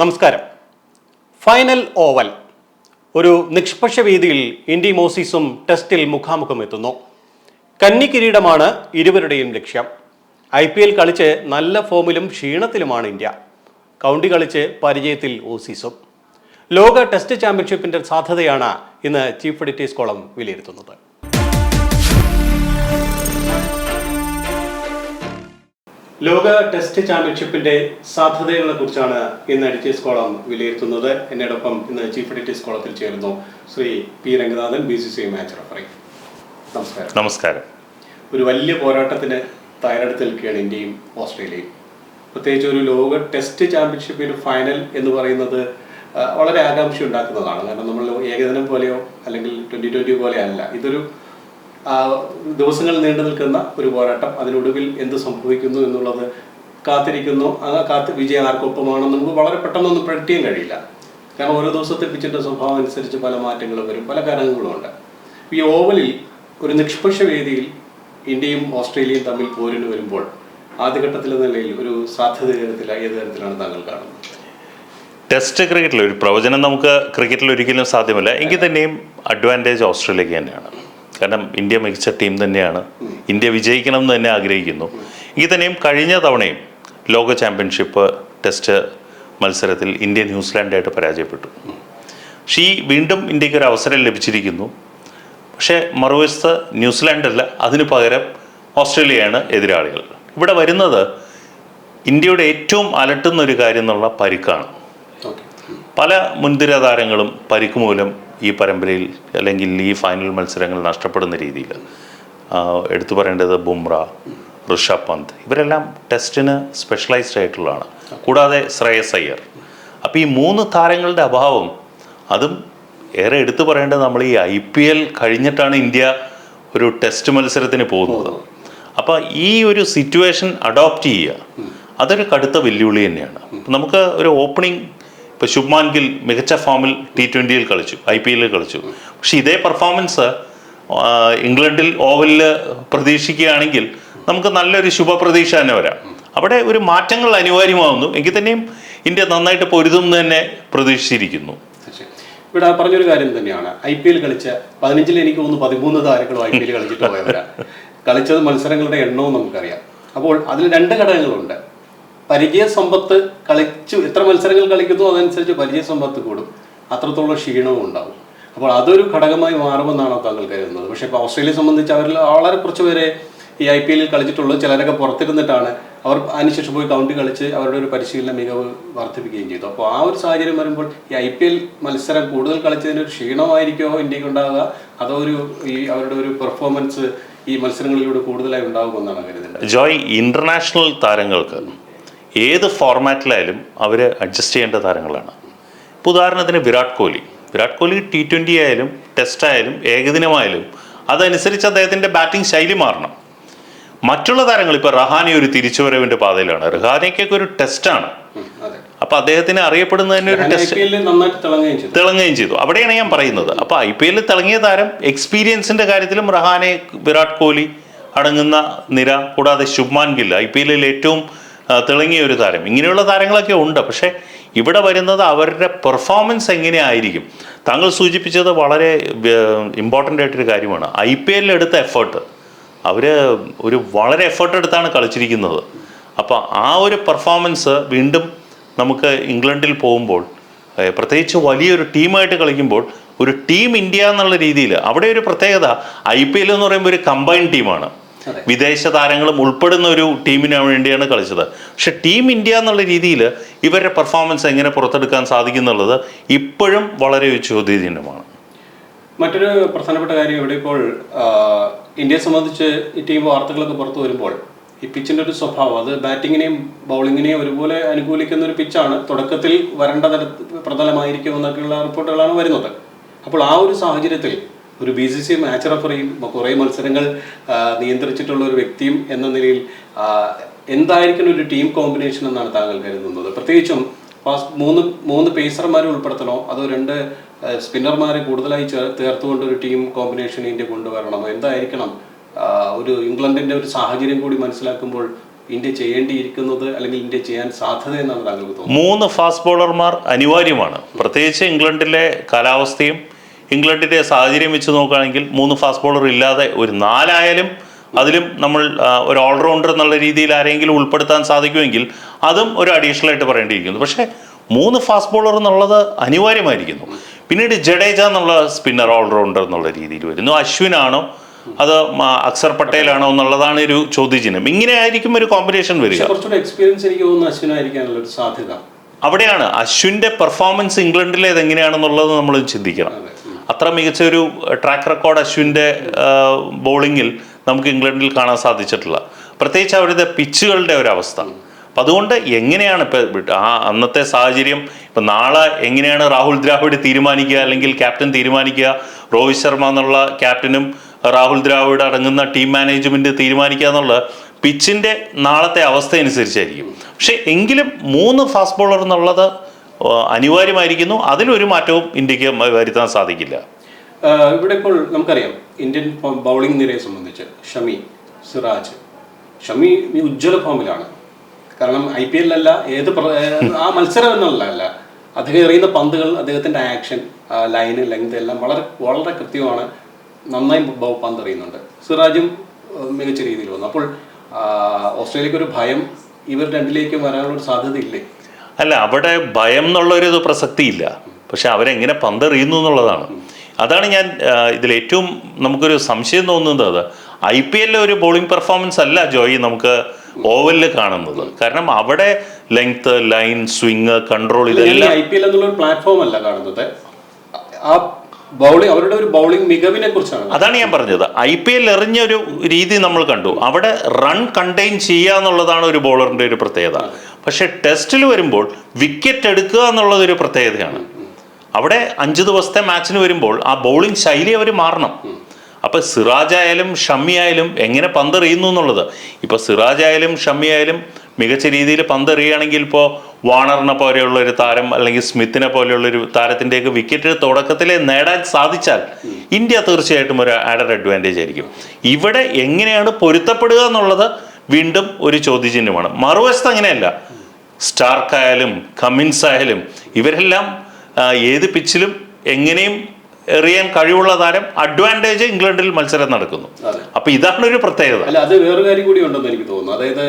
നമസ്കാരം. Final Oval. ഒരു നിഷ്പക്ഷ വേദിയിൽ ഇന്ത്യ മോസിസും ടെസ്റ്റിൽ മുഖാമുഖം എത്തുന്നു. കന്നി കിരീടമാണ് ഇരുവരുടെയും ലക്ഷ്യം. ഐ പി എൽ കളിച്ച് നല്ല ഫോമിലും ക്ഷീണത്തിലുമാണ് ഇന്ത്യ. കൗണ്ടി കളിച്ച് പരിചയത്തിൽ ഓസീസും. ലോക ടെസ്റ്റ് ചാമ്പ്യൻഷിപ്പിന്റെ സാധ്യതയാണ് ഇന്ന് ചീഫ് എഡിറ്റേഴ്സ് കോളം വിലയിരുത്തുന്നത്. ലോക ടെസ്റ്റ് ചാമ്പ്യൻഷിപ്പിന്റെ സാധ്യതകളെ കുറിച്ചാണ് ഇന്ന് എഡിറ്റേഴ്സ് കോളം വിലയിരുത്തുന്നത്. എന്നോടൊപ്പം ഇന്ന് ചീഫ് എഡിറ്റേഴ്സ് കോളത്തിൽ ചേരുന്നു Shri P Ranganathan B C C match referee. നമസ്കാരം. നമസ്കാരം. ഒരു വലിയ പോരാട്ടത്തിന് തയ്യാറെടുത്ത് നിൽക്കുകയാണ് ഇന്ത്യയും ഓസ്ട്രേലിയയും. പ്രത്യേകിച്ച് ഒരു ലോക ടെസ്റ്റ് ചാമ്പ്യൻഷിപ്പിൽ ഫൈനൽ എന്ന് പറയുന്നത് വളരെ ആകാംക്ഷ ഉണ്ടാക്കുന്നതാണ് കാരണം നമ്മൾ ഏകദിനം പോലെയോ അല്ലെങ്കിൽ ട്വന്റി ട്വന്റി പോലെ അല്ല. ഇതൊരു ദിവസങ്ങൾ നീണ്ടു നിൽക്കുന്ന ഒരു പോരാട്ടം അതിനൊടുവിൽ എന്ത് സംഭവിക്കുന്നു എന്നുള്ളത് കാത്തിരിക്കുന്നു. ആ കാത്ത് വിജയം ആർക്കൊപ്പമാണെന്ന് നമുക്ക് വളരെ പെട്ടെന്നൊന്നും പ്രഡിക്റ്റ് കഴിയില്ല. കാരണം ഓരോ ദിവസത്തെ പിച്ചിന്റെ സ്വഭാവം അനുസരിച്ച് പല മാറ്റങ്ങളും വരും പല കാരണങ്ങളും ഉണ്ട്. ഈ ഓവലിൽ ഒരു നിഷ്പക്ഷ വേദിയിൽ ഇന്ത്യയും ഓസ്ട്രേലിയയും തമ്മിൽ പോരിന് വരുമ്പോൾ ആദ്യഘട്ടത്തിലെ നിലയിൽ ഒരു സാധ്യത തരത്തിൽ ഏത് തരത്തിലാണ് താങ്കൾ കാണുന്നത്? ടെസ്റ്റ് ക്രിക്കറ്റിൽ ഒരു പ്രവചനം നമുക്ക് ക്രിക്കറ്റിൽ ഒരിക്കലും സാധ്യമല്ല. എങ്കിൽ തന്നെയും അഡ്വാന്റേജ് ഓസ്ട്രേലിയക്ക് തന്നെയാണ്. കാരണം ഇന്ത്യ മികച്ച ടീം തന്നെയാണ്. ഇന്ത്യ വിജയിക്കണം എന്ന് തന്നെ ആഗ്രഹിക്കുന്നു. എങ്കിൽ തന്നെയും കഴിഞ്ഞ തവണയും ലോക ചാമ്പ്യൻഷിപ്പ് ടെസ്റ്റ് മത്സരത്തിൽ ഇന്ത്യ ന്യൂസിലാൻഡായിട്ട് പരാജയപ്പെട്ടു. പക്ഷേ ഈ വീണ്ടും ഇന്ത്യയ്ക്ക് ഒരു അവസരം ലഭിച്ചിരിക്കുന്നു. പക്ഷേ മറുവശത്ത് ന്യൂസിലാൻഡല്ല അതിന് പകരം ഓസ്ട്രേലിയയാണ് എതിരാളികൾ. ഇവിടെ വരുന്നത് ഇന്ത്യയുടെ ഏറ്റവും അലട്ടുന്ന ഒരു കാര്യം എന്നുള്ള പരിക്കാണ്. പല മുൻതിര താരങ്ങളും പരിക്ക് മൂലം ഈ പരമ്പരയിൽ അല്ലെങ്കിൽ ഈ ഫൈനൽ മത്സരങ്ങൾ നഷ്ടപ്പെടുന്ന രീതിയിൽ. എടുത്തു പറയേണ്ടത് ബുംറ ഋഷഭ് പന്ത് ഇവരെല്ലാം ടെസ്റ്റിന് സ്പെഷ്യലൈസ്ഡ് ആയിട്ടുള്ളതാണ്. കൂടാതെ ശ്രേയസ് അയ്യർ. അപ്പോൾ ഈ മൂന്ന് താരങ്ങളുടെ അഭാവം അതും ഏറെ എടുത്തു പറയേണ്ടത് നമ്മൾ ഈ ഐ പി എൽ കഴിഞ്ഞിട്ടാണ് ഇന്ത്യ ഒരു ടെസ്റ്റ് മത്സരത്തിന് പോകുന്നത്. അപ്പോൾ ഈ ഒരു സിറ്റുവേഷൻ അഡോപ്റ്റ് ചെയ്യുക. അതൊരു കടുത്ത വെല്ലുവിളി തന്നെയാണ്. നമുക്ക് ഒരു ഓപ്പണിംഗ് ഇപ്പോൾ ശുഭ്മാൻ ഗിൽ മികച്ച ഫോമിൽ ടി ട്വന്റിയിൽ കളിച്ചു ഐ പി എല്ലിൽ കളിച്ചു. പക്ഷെ ഇതേ പെർഫോമൻസ് ഇംഗ്ലണ്ടിൽ ഓവലിൽ പ്രതീക്ഷിക്കുകയാണെങ്കിൽ നമുക്ക് നല്ലൊരു ശുഭപ്രതീക്ഷ തന്നെ വരാം. അവിടെ ഒരു മാറ്റങ്ങൾ അനിവാര്യമാവുന്നു. എങ്കിൽ തന്നെയും ഇന്ത്യ നന്നായിട്ട് പൊരുതും തന്നെ പ്രതീക്ഷിച്ചിരിക്കുന്നു. ഇവിടെ പറഞ്ഞൊരു കാര്യം തന്നെയാണ്. ഐ പി എൽ കളിച്ച പതിനഞ്ചിൽ എനിക്ക് തോന്നുന്നു പതിമൂന്ന് താരങ്ങളും ഐ പി എൽ കളിച്ചിട്ട് പോയവരാ കളിച്ചത് മത്സരങ്ങളുടെ എണ്ണവും നമുക്കറിയാം. അപ്പോൾ അതിൽ രണ്ട് ഘടകങ്ങളുണ്ട്. പരിചയ സമ്പത്ത് കളിച്ചു എത്ര മത്സരങ്ങൾ കളിക്കുന്നു അതനുസരിച്ച് പരിചയ സമ്പത്ത് കൂടും. അത്രത്തോളം ക്ഷീണവും ഉണ്ടാവും. അപ്പോൾ അതൊരു ഘടകമായി മാറുമെന്നാണ് താങ്കൾ കരുതുന്നത്. പക്ഷേ ഇപ്പോൾ ഓസ്ട്രേലിയയെ സംബന്ധിച്ച് അവരിൽ വളരെ കുറച്ച് പേരെ ഈ ഐ പി എല്ലിൽ കളിച്ചിട്ടുള്ളൂ. ചിലരൊക്കെ പുറത്തിരുന്നിട്ടാണ് അവർ അതിനുശേഷം പോയി കൗണ്ടി കളിച്ച് അവരുടെ ഒരു പരിശീലന മികവ് വർദ്ധിപ്പിക്കുകയും ചെയ്തു. അപ്പോൾ ആ ഒരു സാഹചര്യം വരുമ്പോൾ ഈ ഐ പി എൽ മത്സരം കൂടുതൽ കളിച്ചതിന് ഒരു ക്ഷീണമായിരിക്കുമോ ഇന്ത്യയ്ക്ക് ഉണ്ടാവുക അതോ ഒരു ഈ അവരുടെ ഒരു പെർഫോമൻസ് ഈ മത്സരങ്ങളിലൂടെ കൂടുതലായി ഉണ്ടാകുമെന്നാണ് കരുതുന്നത് ജോയ് ഇന്റർനാഷണൽ താരങ്ങൾക്ക് ഏത് ഫോർമാറ്റിലായാലും അവർ അഡ്ജസ്റ്റ് ചെയ്യേണ്ട താരങ്ങളാണ്. ഇപ്പോൾ ഉദാഹരണത്തിന് വിരാട് കോഹ്ലി വിരാട് കോഹ്ലി ടി ട്വന്റി ആയാലും ടെസ്റ്റ് ആയാലും ഏകദിനമായാലും അതനുസരിച്ച് അദ്ദേഹത്തിന്റെ ബാറ്റിംഗ് ശൈലി മാറണം. മറ്റുള്ള താരങ്ങൾ ഇപ്പോൾ റഹാനി ഒരു തിരിച്ചുവരവിന്റെ പാതയിലാണ്. റഹാനയ്ക്കൊക്കെ ഒരു ടെസ്റ്റാണ് അപ്പൊ അദ്ദേഹത്തിന് അറിയപ്പെടുന്നത് തന്നെ ഒരു ടെസ്റ്റ് തിളങ്ങുകയും ചെയ്തു. അവിടെയാണ് ഞാൻ പറയുന്നത്. അപ്പോൾ ഐ പി എല്ലിൽ തിളങ്ങിയ താരം എക്സ്പീരിയൻസിന്റെ കാര്യത്തിലും റഹാനെ വിരാട് കോഹ്ലി അടങ്ങുന്ന നിര കൂടാതെ ശുഭ്മാൻ ഗിൽ ഐ പി എല്ലിൽ ഏറ്റവും തിളങ്ങിയ ഒരു താരം. ഇങ്ങനെയുള്ള താരങ്ങളൊക്കെ ഉണ്ട്. പക്ഷേ ഇവിടെ വരുന്നത് അവരുടെ പെർഫോമൻസ് എങ്ങനെയായിരിക്കും? താങ്കൾ സൂചിപ്പിച്ചത് വളരെ ഇമ്പോർട്ടന്റ് ആയിട്ടൊരു കാര്യമാണ്. ഐ പി എല്ലിൽ എടുത്ത എഫേർട്ട് അവർ ഒരു വളരെ എഫേർട്ട് എടുത്താണ് കളിച്ചിരിക്കുന്നത്. അപ്പോൾ ആ ഒരു പെർഫോമൻസ് വീണ്ടും നമുക്ക് ഇംഗ്ലണ്ടിൽ പോകുമ്പോൾ പ്രത്യേകിച്ച് വലിയൊരു ടീമായിട്ട് കളിക്കുമ്പോൾ ഒരു ടീം ഇന്ത്യ എന്നുള്ള രീതിയിൽ അവിടെ ഒരു പ്രത്യേകത ഐ പി എൽ എന്ന് പറയുമ്പോൾ ഒരു കമ്പൈൻഡ് ടീമാണ്. വിദേശ താരങ്ങളും ഉൾപ്പെടുന്ന ഒരു ടീമിന് വേണ്ടിയാണ് കളിച്ചത്. പക്ഷെ ടീം ഇന്ത്യ എന്നുള്ള രീതിയിൽ ഇവരുടെ പെർഫോമൻസ് എങ്ങനെ പുറത്തെടുക്കാൻ സാധിക്കുന്നുള്ളത് ഇപ്പോഴും വളരെ ഒരു ചോദ്യചിഹ്നമാണ്. മറ്റൊരു പ്രധാനപ്പെട്ട കാര്യം ഇവിടെ ഇപ്പോൾ ഇന്ത്യയെ സംബന്ധിച്ച് ഈ ടീം വാർത്തകളൊക്കെ പുറത്തു വരുമ്പോൾ ഈ പിച്ചിന്റെ ഒരു സ്വഭാവം അത് ബാറ്റിങ്ങിനെയും ബൗളിങ്ങിനെയും ഒരുപോലെ അനുകൂലിക്കുന്ന ഒരു പിച്ചാണ് തുടക്കത്തിൽ വരേണ്ട തരത്തിൽ പ്രതലമായിരിക്കും എന്നൊക്കെയുള്ള റിപ്പോർട്ടുകളാണ് വരുന്നത്. അപ്പോൾ ആ ഒരു സാഹചര്യത്തിൽ ഒരു ബി സി സി മാച്ച് റഫറിയും കുറേ മത്സരങ്ങൾ നിയന്ത്രിച്ചിട്ടുള്ള ഒരു വ്യക്തിയും എന്ന നിലയിൽ എന്തായിരിക്കണം ഒരു ടീം കോമ്പിനേഷൻ എന്നാണ് താങ്കൾ കരുതുന്നത്? പ്രത്യേകിച്ചും മൂന്ന് മൂന്ന് പേസർമാരെ ഉൾപ്പെടുത്തണോ? അതോ രണ്ട് സ്പിന്നർമാരെ കൂടുതലായി ചേർ- ചേർത്തുകൊണ്ട് ഒരു ടീം കോമ്പിനേഷൻ ഇന്ത്യ കൊണ്ടുവരണമോ? എന്തായിരിക്കണം ഒരു ഇംഗ്ലണ്ടിന്റെ ഒരു സാഹചര്യം കൂടി മനസ്സിലാക്കുമ്പോൾ ഇന്ത്യ ചെയ്യേണ്ടിയിരിക്കുന്നത് അല്ലെങ്കിൽ ഇന്ത്യ ചെയ്യാൻ സാധ്യത എന്നാണ് താങ്കൾക്ക് തോന്നുന്നത്? മൂന്ന് ഫാസ്റ്റ് ബോളർമാർ അനിവാര്യമാണ്. പ്രത്യേകിച്ച് ഇംഗ്ലണ്ടിലെ കാലാവസ്ഥയും ഇംഗ്ലണ്ടിന്റെ സാഹചര്യം വെച്ച് നോക്കുകയാണെങ്കിൽ മൂന്ന് ഫാസ്റ്റ് ബോളർ ഇല്ലാതെ ഒരു നാലായാലും അതിലും നമ്മൾ ഒരു ഓൾറൗണ്ടർ എന്നുള്ള രീതിയിൽ ആരെങ്കിലും ഉൾപ്പെടുത്താൻ സാധിക്കുമെങ്കിൽ അതും ഒരു അഡീഷണൽ ആയിട്ട് പറയേണ്ടിയിരിക്കുന്നു. പക്ഷേ മൂന്ന് ഫാസ്റ്റ് ബോളർ എന്നുള്ളത് അനിവാര്യമായിരിക്കുന്നു. പിന്നീട് ജഡേജ എന്നുള്ള സ്പിന്നർ ഓൾറൗണ്ടർ എന്നുള്ള രീതിയിൽ വരുന്നു. അശ്വിനാണോ അത് അക്സർ പട്ടേലാണോ എന്നുള്ളതാണ് ഒരു ചോദ്യചിഹ്നം. ഇങ്ങനെ ആയിരിക്കും ഒരു കോമ്പിനേഷൻ വരിക. എക്സ്പീരിയൻസ് എനിക്ക് തോന്നുന്നു അശ്വിനായിരിക്കാനുള്ള സാധ്യത. അവിടെയാണ് അശ്വിന്റെ പെർഫോമൻസ് ഇംഗ്ലണ്ടിലേത് എങ്ങനെയാണെന്നുള്ളത് നമ്മൾ ചിന്തിക്കണം. അത്ര മികച്ച ഒരു ട്രാക്ക് റെക്കോർഡ് അശ്വിന്റെ ബോളിങ്ങിൽ നമുക്ക് ഇംഗ്ലണ്ടിൽ കാണാൻ സാധിച്ചിട്ടില്ല. പ്രത്യേകിച്ച് അവരുടെ പിച്ചുകളുടെ ഒരു അവസ്ഥ അപ്പം അതുകൊണ്ട് എങ്ങനെയാണ് ഇപ്പം ആ അന്നത്തെ സാഹചര്യം ഇപ്പം നാളെ എങ്ങനെയാണ് രാഹുൽ ദ്രാവിഡ് തീരുമാനിക്കുക അല്ലെങ്കിൽ ക്യാപ്റ്റൻ തീരുമാനിക്കുക രോഹിത് ശർമ്മ എന്നുള്ള ക്യാപ്റ്റനും രാഹുൽ ദ്രാവിഡ് അടങ്ങുന്ന ടീം മാനേജ്മെന്റ് തീരുമാനിക്കുക എന്നുള്ളത് പിച്ചിന്റെ നാളത്തെ അവസ്ഥ അനുസരിച്ചായിരിക്കും. പക്ഷേ എങ്കിലും മൂന്ന് ഫാസ്റ്റ് ബോളർ എന്നുള്ളത് അനിവാര്യമായിരിക്കുന്നു. അതിലൊരു മാറ്റവും ഇന്ത്യയ്ക്ക് വരുത്താൻ സാധിക്കില്ല. ഇവിടെ ഇപ്പോൾ നമുക്കറിയാം ഇന്ത്യൻ ബൗളിംഗ് നിരയെ സംബന്ധിച്ച് ഷമി സിറാജ്. ഷമി ഉജ്ജ്വല ഫോമിലാണ്. കാരണം ഐ പി എല്ലല്ല ഏത് ആ മത്സരം എന്നുള്ള അല്ല അദ്ദേഹം എറിയുന്ന പന്തുകൾ അദ്ദേഹത്തിന്റെ ആക്ഷൻ ലൈന് ലെങ്ത് എല്ലാം വളരെ വളരെ കൃത്യമാണ്. നന്നായി പന്ത് എറിയുന്നുണ്ട്. സിറാജും മികച്ച രീതിയിൽ വന്നു. അപ്പോൾ ഓസ്ട്രേലിയക്ക് ഒരു ഭയം ഇവർ രണ്ടിലേക്കും വരാനുള്ള ഒരു സാധ്യത ഇല്ലേ അല്ല അവിടെ ഭയം എന്നുള്ളൊരു പ്രസക്തിയില്ല. പക്ഷെ അവരെങ്ങനെ പന്തെറിയുന്നു എന്നുള്ളതാണ്. അതാണ് ഞാൻ ഇതിൽ ഏറ്റവും നമുക്കൊരു സംശയം തോന്നുന്നത് അത്. ഐ പി എല്ലിലെ ഒരു ബോളിംഗ് പെർഫോമൻസ് അല്ല ജോയി നമുക്ക് ഓവലിൽ കാണുന്നത്. കാരണം അവിടെ ലെങ്ത് ലൈൻ സ്വിങ് കൺട്രോൾ ഇതെല്ലാം ഐ പി എൽ എന്നുള്ള പ്ലാറ്റ്ഫോം അല്ല കാണുന്നത്. ആ ബൗളിംഗ് അവരുടെ ഒരു ബൗളിംഗ് മികവിനെ കുറിച്ചാണ്. അതാണ് ഞാൻ പറഞ്ഞത്. ഐ പി എൽ എറിഞ്ഞ ഒരു രീതി നമ്മൾ കണ്ടു. അവിടെ റൺ കണ്ടെയ്ൻ ചെയ്യുക എന്നുള്ളതാണ് ഒരു ബോളറിന്റെ ഒരു പ്രത്യേകത. പക്ഷെ ടെസ്റ്റിൽ വരുമ്പോൾ വിക്കറ്റ് എടുക്കുക എന്നുള്ളതൊരു പ്രത്യേകതയാണ്. അവിടെ അഞ്ച് ദിവസത്തെ മാച്ചിന് വരുമ്പോൾ ആ ബൗളിംഗ് ശൈലി അവർ മാറണം. അപ്പൊ സിറാജ് ആയാലും ഷമ്മി ആയാലും എങ്ങനെ പന്തെറിയുന്നു എന്നുള്ളത്. ഇപ്പൊ സിറാജ് ആയാലും ഷമ്മി ആയാലും മികച്ച രീതിയിൽ പന്തെറിയുകയാണെങ്കിൽ ഇപ്പോൾ വാണറിനെ പോലെയുള്ള ഒരു താരം അല്ലെങ്കിൽ സ്മിത്തിനെ പോലെയുള്ള ഒരു താരത്തിന്റെയൊക്കെ വിക്കറ്റ് തുടക്കത്തിലെ നേടാൻ സാധിച്ചാൽ ഇന്ത്യ തീർച്ചയായിട്ടും ഒരു ആഡർ അഡ്വാന്റേജ് ആയിരിക്കും. ഇവിടെ എങ്ങനെയാണ് പൊരുത്തപ്പെടുക എന്നുള്ളത് വീണ്ടും ഒരു ചോദ്യചിഹ്നമാണ്. മറുവശത്ത് അങ്ങനെയല്ല. സ്റ്റാർക്ക് ആയാലും കമ്മിൻസ് ആയാലും ഇവരെല്ലാം ഏത് പിച്ചിലും എങ്ങനെയും എറിയാൻ കഴിവുള്ള താരം അഡ്വാന്റേജ് ഇംഗ്ലണ്ടിൽ മത്സരം നടക്കുന്നു. അപ്പൊ ഇതാണ് ഒരു പ്രത്യേകത. അല്ല അത് വേറൊരു കാര്യം കൂടി ഉണ്ടെന്ന് എനിക്ക് തോന്നുന്നു. അതായത്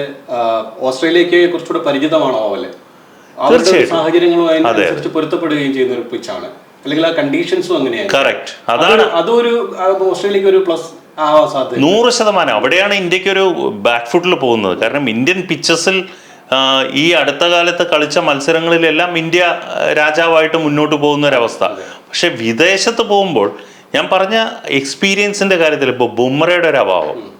ഓസ്ട്രേലിയക്ക് കുറച്ചുകൂടെ പരിചിതമാണോ അവൽ? അവരുടെ തീർച്ചയായിട്ടും. സാഹചര്യങ്ങളും അതിനനുസരിച്ച് പൊരുത്തപ്പെടുകയും ചെയ്യുന്ന ഒരു പിച്ചാണ്. അല്ലെങ്കിൽ ആ കണ്ടീഷൻസും അങ്ങനെയാണ്. കറക്റ്റ്. അതാണ് അതൊരു ഓസ്ട്രേലിയക്ക് ഒരു പ്ലസ് നൂറ് ശതമാനം. അവിടെയാണ് ഇന്ത്യയ്ക്ക് ഒരു ബാക്ക് ഫുട്ടിൽ പോകുന്നത്. കാരണം ഇന്ത്യൻ പിച്ചസിൽ ഈ അടുത്ത കാലത്ത് കളിച്ച മത്സരങ്ങളിലെല്ലാം ഇന്ത്യ രാജാവായിട്ട് മുന്നോട്ട് പോകുന്ന ഒരവസ്ഥ പക്ഷെ വിദേശത്ത് പോകുമ്പോൾ ഞാൻ പറഞ്ഞ എക്സ്പീരിയൻസിന്റെ കാര്യത്തിൽ ഇപ്പോൾ ബുംറയുടെ ഒരു അഭാവം.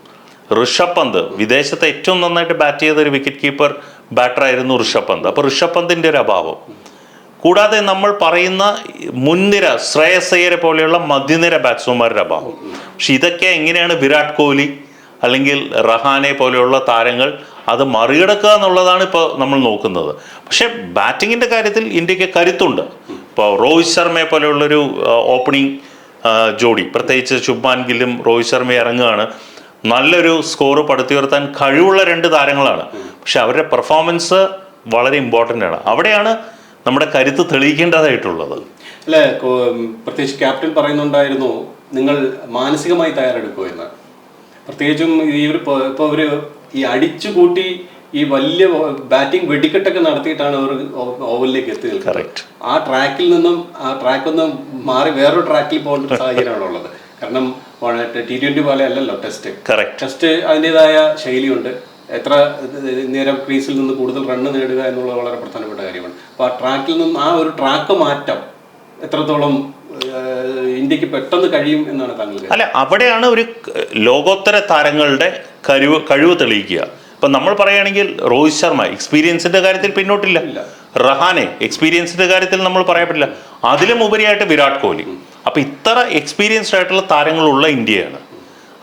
ഋഷഭ് പന്ത് വിദേശത്ത് ഏറ്റവും നന്നായിട്ട് ബാറ്റ് ചെയ്ത ഒരു വിക്കറ്റ് കീപ്പർ ബാറ്ററായിരുന്നു ഋഷഭ് പന്ത്. അപ്പോൾ ഋഷഭ് പന്തിന്റെ ഒരു അഭാവം. കൂടാതെ നമ്മൾ പറയുന്ന മുൻനിര ശ്രേയസ് അയ്യരെ പോലെയുള്ള മധ്യനിര ബാറ്റ്സ്മാന്മാരുടെ അഭാവം. പക്ഷെ ഇതൊക്കെ എങ്ങനെയാണ് വിരാട് കോഹ്ലി അല്ലെങ്കിൽ റഹാനെ പോലെയുള്ള താരങ്ങൾ അത് മറികടക്കുക എന്നുള്ളതാണ് ഇപ്പോൾ നമ്മൾ നോക്കുന്നത്. പക്ഷേ ബാറ്റിങ്ങിന്റെ കാര്യത്തിൽ ഇന്ത്യയ്ക്ക് കരുത്തുണ്ട്. ഇപ്പോൾ രോഹിത് ശർമ്മയെ പോലെയുള്ളൊരു ഓപ്പണിംഗ് ജോഡി. പ്രത്യേകിച്ച് ശുഭ്മാൻ ഗില്ലും രോഹിത് ശർമ്മ ഇറങ്ങുകയാണ്. നല്ലൊരു സ്കോർ പടുത്തുയർത്താൻ കഴിവുള്ള രണ്ട് താരങ്ങളാണ്. പക്ഷെ അവരുടെ പെർഫോമൻസ് വളരെ ഇമ്പോർട്ടന്റ് ആണ്. അവിടെയാണ് നമ്മുടെ കരുത്ത് തെളിയിക്കേണ്ടതായിട്ടുള്ളത്. അല്ലേ പ്രത്യേകിച്ച് ക്യാപ്റ്റൻ പറയുന്നുണ്ടായിരുന്നു നിങ്ങൾ മാനസികമായി തയ്യാറെടുക്കുമെന്ന് പ്രത്യേകിച്ചും ഈ ഒരു ഇപ്പോൾ ഇപ്പൊ ഒരു ഈ അടിച്ചു കൂട്ടി ഈ വലിയ ബാറ്റിംഗ് വെടിക്കെട്ടൊക്കെ നടത്തിയിട്ടാണ് അവർ ഓവലിലേക്ക് എത്തി നിൽക്കുന്നത് ആ ട്രാക്കിൽ നിന്നും ആ ട്രാക്ക് ഒന്ന് മാറി വേറൊരു ട്രാക്കിൽ പോകേണ്ട സാഹചര്യമാണ് ഉള്ളത്. കാരണം ടി ട്വന്റി പോലെ അല്ലല്ലോ ടെസ്റ്റ് ടെസ്റ്റ് അതിന്റെതായ ശൈലിയുണ്ട്. എത്ര നേരം ക്രീസിൽ നിന്ന് കൂടുതൽ റണ്ണ് നേടുക എന്നുള്ളത് വളരെ പ്രധാനപ്പെട്ട കാര്യമാണ്. അപ്പോൾ ആ ട്രാക്കിൽ നിന്ന് ആ ഒരു ട്രാക്ക് മാറ്റം എത്രത്തോളം ഇന്ത്യയ്ക്ക് പെട്ടെന്ന് കഴിയും എന്നാണ് താങ്കൾ? അല്ല അവിടെയാണ് ഒരു ലോകോത്തര താരങ്ങളുടെ കഴിവ് കഴിവ് തെളിയിക്കുക. ഇപ്പം നമ്മൾ പറയുകയാണെങ്കിൽ രോഹിത് ശർമ്മ എക്സ്പീരിയൻസിന്റെ കാര്യത്തിൽ പിന്നോട്ടില്ല. റഹാനെ എക്സ്പീരിയൻസിന്റെ കാര്യത്തിൽ നമ്മൾ പറയാൻ പറ്റില്ല. അതിലും ഉപരിയായിട്ട് വിരാട് കോഹ്ലി. അപ്പൊ ഇത്ര എക്സ്പീരിയൻസ്ഡ് ആയിട്ടുള്ള താരങ്ങളുള്ള ഇന്ത്യയാണ്.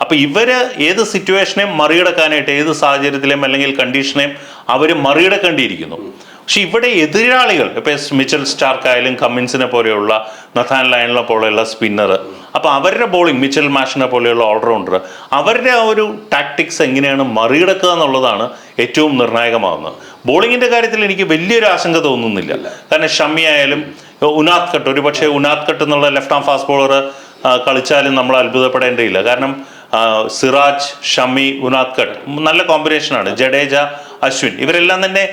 അപ്പൊ ഇവർ ഏത് സിറ്റുവേഷനെയും മറികടക്കാനായിട്ട് ഏത് സാഹചര്യത്തിലെയും അല്ലെങ്കിൽ കണ്ടീഷനെയും അവർ മറികടക്കേണ്ടിയിരിക്കുന്നു. പക്ഷെ ഇവിടെ എതിരാളികൾ ഇപ്പൊ മിച്ചൽ സ്റ്റാർക്ക് ആയാലും കമ്മിൻസിനെ പോലെയുള്ള നഥാൻ ലൈനിനെ പോലെയുള്ള സ്പിന്നർ അപ്പോൾ അവരുടെ ബോളിംഗ് മിച്ചൽ മാഷിനെ പോലെയുള്ള ഓൾറൗണ്ടർ അവരുടെ ആ ഒരു ടാക്ടിക്സ് എങ്ങനെയാണ് മറികടക്കുക എന്നുള്ളതാണ് ഏറ്റവും നിർണായകമാകുന്നത് ബോളിങ്ങിന്റെ കാര്യത്തിൽ എനിക്ക് വലിയൊരു ആശങ്ക തോന്നുന്നില്ല. കാരണം ഷമ്മി ആയാലും ഉനാത് കട്ട് ഒരു പക്ഷേ ഉനാത് കട്ട് എന്നുള്ള ലെഫ്റ്റ് ആം ഫാസ്റ്റ് ബോളർ കളിച്ചാലും നമ്മൾ അത്ഭുതപ്പെടേണ്ടിയില്ല. കാരണം സിറാജ് ഷമി ഉനാത് കട്ട് നല്ല കോമ്പിനേഷനാണ് ജഡേജ അശ്വിൻ ഇവരെല്ലാം തന്നെ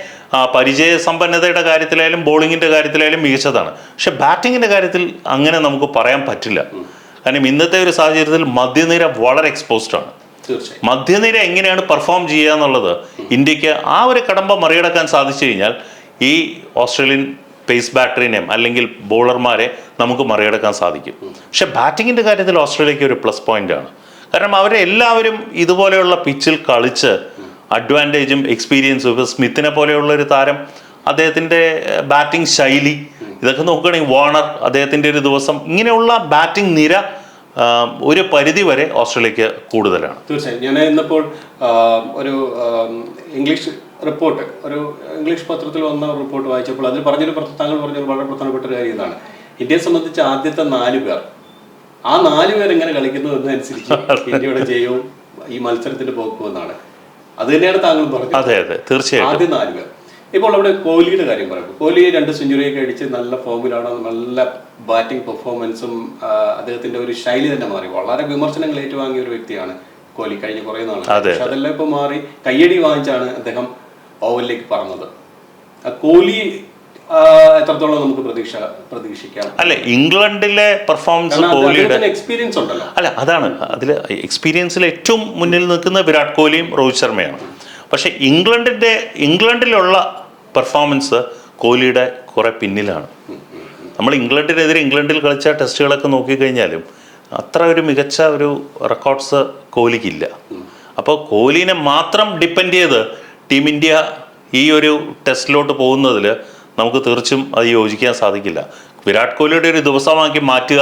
പരിചയ സമ്പന്നതയുടെ കാര്യത്തിലായാലും ബോളിങ്ങിന്റെ കാര്യത്തിലായാലും മികച്ചതാണ്. പക്ഷെ ബാറ്റിങ്ങിന്റെ കാര്യത്തിൽ അങ്ങനെ നമുക്ക് പറയാൻ പറ്റില്ല. കാരണം ഇന്നത്തെ ഒരു സാഹചര്യത്തിൽ മധ്യനിര വളരെ എക്സ്പോസ്ഡ് ആണ്. തീർച്ചയായും. മധ്യനിര എങ്ങനെയാണ് പെർഫോം ചെയ്യുക എന്നുള്ളത് ഇന്ത്യയ്ക്ക് ആ ഒരു കടമ്പ മറികടക്കാൻ സാധിച്ചു കഴിഞ്ഞാൽ ഈ ഓസ്ട്രേലിയൻ പേസ് ബാറ്ററിനെയും അല്ലെങ്കിൽ ബോളർമാരെ നമുക്ക് മറികടക്കാൻ സാധിക്കും. പക്ഷെ ബാറ്റിങ്ങിന്റെ കാര്യത്തിൽ ഓസ്ട്രേലിയക്ക് ഒരു പ്ലസ് പോയിന്റ് ആണ്. കാരണം അവരെ എല്ലാവരും ഇതുപോലെയുള്ള പിച്ചിൽ കളിച്ച് അഡ്വാന്റേജും എക്സ്പീരിയൻസും ഇപ്പോൾ സ്മിത്തിനെ പോലെയുള്ള ഒരു താരം അദ്ദേഹത്തിന്റെ ബാറ്റിംഗ് ശൈലി ഇതൊക്കെ നോക്കുകയാണെങ്കിൽ വോണർ അദ്ദേഹത്തിന്റെ ഒരു ദിവസം ഇങ്ങനെയുള്ള ബാറ്റിംഗ് നിര ഒരു പരിധി വരെ ഓസ്ട്രേലിയക്ക് കൂടുതലാണ്. തീർച്ചയായും. ഞാൻ ഇന്നിപ്പോൾ ഒരു ഇംഗ്ലീഷ് റിപ്പോർട്ട് ഒരു ഇംഗ്ലീഷ് പത്രത്തിൽ വന്ന റിപ്പോർട്ട് വായിച്ചപ്പോൾ അതിൽ പറഞ്ഞൊരു പ്രശ്നം താങ്കൾ പറഞ്ഞൊരു വളരെ പ്രധാനപ്പെട്ട ഒരു കാര്യം ഇതാണ്. ഇന്ത്യയെ സംബന്ധിച്ച് ആദ്യത്തെ നാല് പേർ ആ നാല് പേർ എങ്ങനെ കളിക്കുന്നു എന്നനുസരിച്ച് ഇന്ത്യയുടെ ജയവും ഈ മത്സരത്തിന്റെ പോക്കും എന്നാണ് അത് തന്നെയാണ് താങ്കൾ പറഞ്ഞത്. അതെ അതെ. തീർച്ചയായും ആദ്യം നാല് പേർ. ഇപ്പോൾ അവിടെ കോഹ്ലിയുടെ കാര്യം പറയുമ്പോൾ കോഹ്ലി രണ്ട് സെഞ്ചുറിയൊക്കെ അടിച്ച് നല്ല ഫോമിലാണ് നല്ല ബാറ്റിംഗ് പെർഫോമൻസും അദ്ദേഹത്തിന്റെ ഒരു ശൈലി തന്നെ മാറി. വളരെ വിമർശനങ്ങൾ ഏറ്റുവാങ്ങിയ ഒരു വ്യക്തിയാണ് കോഹ്ലി കഴിഞ്ഞ കുറേ നാളെ. പക്ഷെ അതെല്ലാം ഇപ്പൊ മാറി കയ്യടി വാങ്ങിച്ചാണ് അദ്ദേഹം ഓവലിലേക്ക് പറഞ്ഞത് കോഹ്ലി എത്രത്തോളം നമുക്ക് പ്രതീക്ഷ പ്രതീക്ഷിക്കാം? അല്ല ഇംഗ്ലണ്ടിലെ പെർഫോമൻസ് കോഹ്ലിയുടെ എക്സ്പീരിയൻസ് ഉണ്ടല്ലോ. അല്ല അതാണ്. അതിൽ എക്സ്പീരിയൻസിൽ ഏറ്റവും മുന്നിൽ നിൽക്കുന്ന വിരാട് കോഹ്ലിയും രോഹിത് ശർമ്മയാണ്. പക്ഷേ ഇംഗ്ലണ്ടിന്റെ ഇംഗ്ലണ്ടിലുള്ള പെർഫോമൻസ് കോഹ്ലിയുടെ കുറെ പിന്നിലാണ്. നമ്മൾ ഇംഗ്ലണ്ടിനെതിരെ ഇംഗ്ലണ്ടിൽ കളിച്ച ടെസ്റ്റുകളൊക്കെ നോക്കിക്കഴിഞ്ഞാലും അത്ര ഒരു മികച്ച ഒരു റെക്കോർഡ്സ് കോഹ്ലിക്കില്ല. അപ്പോൾ കോഹ്ലിനെ മാത്രം ഡിപ്പെൻഡ് ചെയ്ത് ടീം ഇന്ത്യ ഈ ഒരു ടെസ്റ്റിലോട്ട് പോകുന്നതിൽ നമുക്ക് തീർച്ചയും അത് യോജിക്കാൻ സാധിക്കില്ല. വിരാട് കോഹ്ലിയുടെ ഒരു ദിവസമാക്കി മാറ്റുക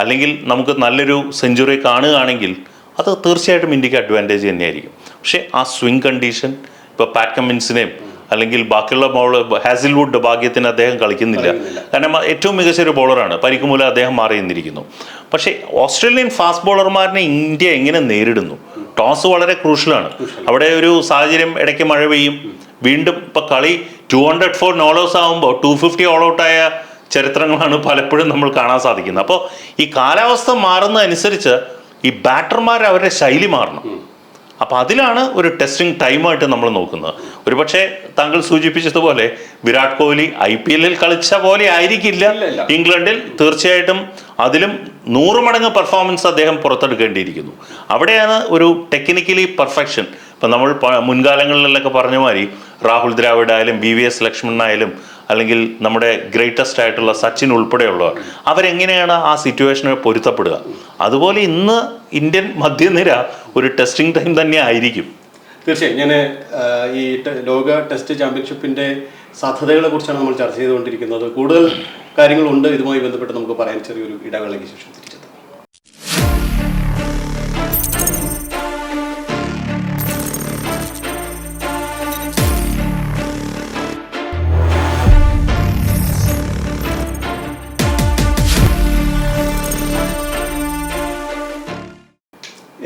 അല്ലെങ്കിൽ നമുക്ക് നല്ലൊരു സെഞ്ചുറി കാണുകയാണെങ്കിൽ അത് തീർച്ചയായിട്ടും ഇന്ത്യയ്ക്ക് അഡ്വാന്റേജ് തന്നെയായിരിക്കും. പക്ഷേ ആ സ്വിംഗ് കണ്ടീഷൻ ഇപ്പോൾ പാറ്റ് കമ്മിൻസിനെയും അല്ലെങ്കിൽ ബാക്കിയുള്ള ബോൾ ഹാസിൽവുഡ് ഭാഗ്യത്തിന് അദ്ദേഹം കളിക്കുന്നില്ല. കാരണം ഏറ്റവും മികച്ച ഒരു ബോളറാണ്. പരിക്ക് മൂലം അദ്ദേഹം മാറി നിന്നിരിക്കുന്നു. പക്ഷേ ഓസ്ട്രേലിയൻ ഫാസ്റ്റ് ബോളർമാരിനെ ഇന്ത്യ എങ്ങനെ നേരിടുന്നു? ടോസ് വളരെ ക്രൂഷ്യലാണ്. അവിടെ ഒരു സാഹചര്യം ഇടയ്ക്ക് മഴ പെയ്യും. വീണ്ടും ഇപ്പൊ കളി ടു ഹൺഡ്രഡ് ഫോർ നോളോസ് ആകുമ്പോൾ ടു ഫിഫ്റ്റി ഓൾ ഔട്ടായ ചരിത്രങ്ങളാണ് പലപ്പോഴും നമ്മൾ കാണാൻ സാധിക്കുന്നത്. അപ്പോൾ ഈ കാലാവസ്ഥ മാറുന്നതനുസരിച്ച് ഈ ബാറ്റർമാർ അവരുടെ ശൈലി മാറണം. അപ്പോൾ അതിലാണ് ഒരു ടെസ്റ്റിംഗ് ടൈമായിട്ട് നമ്മൾ നോക്കുന്നത്. ഒരുപക്ഷെ താങ്കൾ സൂചിപ്പിച്ചതുപോലെ വിരാട് കോഹ്ലി ഐ പി എല്ലിൽ കളിച്ച പോലെ ആയിരിക്കില്ല. ഇംഗ്ലണ്ടിൽ. തീർച്ചയായിട്ടും അതിലും നൂറ് മടങ്ങ് പെർഫോമൻസ് അദ്ദേഹം പുറത്തെടുക്കേണ്ടിയിരിക്കുന്നു. അവിടെയാണ് ഒരു ടെക്നിക്കലി പെർഫെക്ഷൻ ഇപ്പം നമ്മൾ മുൻകാലങ്ങളിലൊക്കെ പറഞ്ഞ മാതിരി രാഹുൽ ദ്രാവിഡ് ആയാലും ബി വി എസ് ലക്ഷ്മണനായാലും അല്ലെങ്കിൽ നമ്മുടെ ഗ്രേറ്റസ്റ്റ് ആയിട്ടുള്ള സച്ചിൻ ഉൾപ്പെടെയുള്ളവർ അവരെങ്ങനെയാണ് ആ സിറ്റുവേഷനെ പൊരുത്തപ്പെടുക? അതുപോലെ ഇന്ന് ഇന്ത്യൻ മധ്യനിര ഒരു ടെസ്റ്റിംഗ് ടൈം തന്നെ ആയിരിക്കും. തീർച്ചയായും. ഞാൻ ഈ ലോക ടെസ്റ്റ് ചാമ്പ്യൻഷിപ്പിന്റെ സാധ്യതകളെ കുറിച്ചാണ് നമ്മൾ ചർച്ച ചെയ്തുകൊണ്ടിരിക്കുന്നത്. കൂടുതൽ കാര്യങ്ങളുണ്ട്. ഇതുമായി ബന്ധപ്പെട്ട് നമുക്ക് പറയാൻ ചെറിയൊരു ഇടവേളയ്ക്ക് ശേഷം.